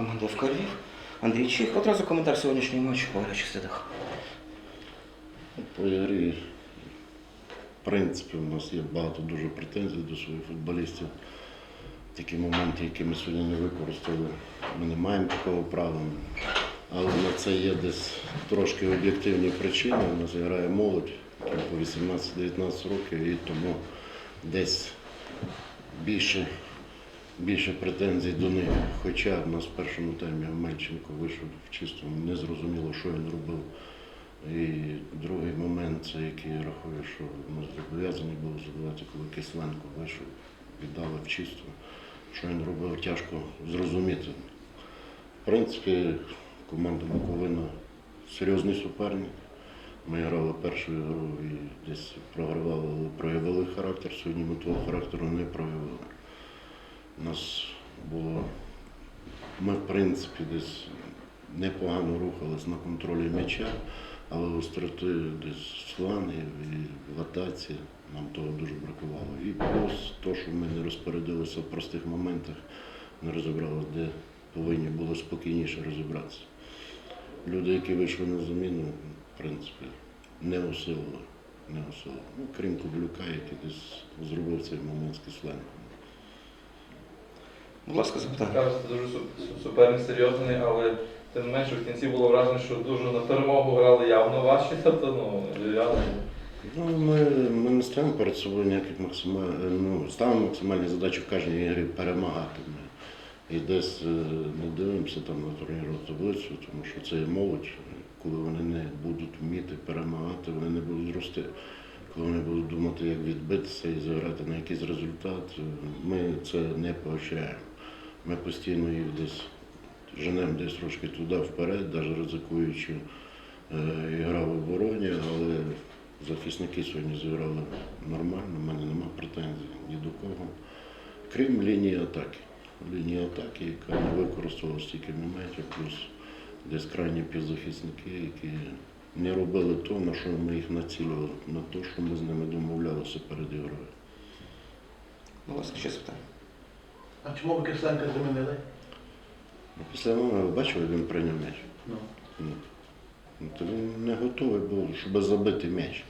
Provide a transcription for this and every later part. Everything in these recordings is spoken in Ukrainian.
команди ФК Львів. Андрій Чих. Одразу коментар сьогоднішнього матчу по гарячих слідах. По ігрі, в принципі, у нас є багато дуже претензій до своїх футболістів. Такі моменти, які ми сьогодні не використали, ми не маємо такого права. Але на це є десь трошки об'єктивні причини. У нас грає молодь, по 18-19 років, і тому десь більше, більше претензій до них. Хоча в нас в першому таймі Мельченко вийшов в чистому, незрозуміло, що він робив. І другий момент, це який я рахую, що ми зобов'язані були забувати, коли Кисленко вийшов, віддали в чисту. Що він робив, тяжко зрозуміти. В принципі, команда Буковина серйозний суперник. Ми грали першу гру і десь програвали, але проявили характер. Сьогодні ми того характеру не проявили. У нас було. Ми, в принципі, десь непогано рухались на контролі м'яча, але остроти десь сланів і в атаці нам того дуже бракувало. І плюс то, що ми не розпорядилися в простих моментах, не розібрали, де повинні були спокійніше розібратися. Люди, які вийшли на заміну, в принципі, не усилили. Не усилили. Ну, крім Кублюка, який десь зробив цей момент з Кисленком. Будь ласка, запитання. Кажете, дуже су- суперник серйозний, але тим не менше в кінці було враження, що дуже на перемогу грали явно важче, тобто ну, реально. Ну, ми, ми не ставимо перед собою ніяких максимальних, ну, ставимо максимальні задачі в кожній ігрі перемагати. Ми. І десь е, не дивимося там на турнірну таблицю, тому що це є молодь. Коли вони не будуть вміти перемагати, вони не будуть рости. Коли вони будуть думати, як відбитися і заграти на якийсь результат, ми це не поощряємо. Ми постійно їх десь женемо десь трошки туди вперед, навіть ризикуючи е, і гра в обороні, але захисники сьогодні зіграли нормально, в мене нема претензій ні до кого. Крім лінії атаки. Лінія атаки, яка не використовувала стільки моментів, плюс десь крайні півзахисники, які не робили то, на що ми їх націлювали, на те, що ми з ними домовлялися перед ігрою. Будь ласка, ще запитання. А чому ви Кисленка замінили? А Після мене бачили, він прийняв м'яч. Ну. Ну, ну, то він не готовий був, щоб забити м'яч.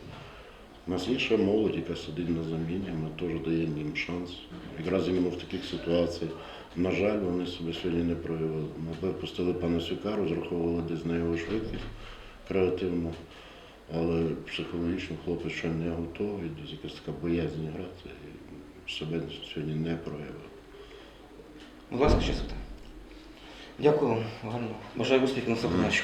У нас є ще молодь, яка сидить на заміні, ми теж даємо їм шанс. Якраз іменно в таких ситуаціях, на жаль, вони себе сьогодні не проявили. Ми випустили Панасюка, розраховували десь на його швидкість креативно, але психологічно хлопець ще не готовий, десь якась така боязнь грати і себе сьогодні не проявив. Будь ласка, ще запитання. Дякую вам, гарно. Бажаю успіхів на матчі.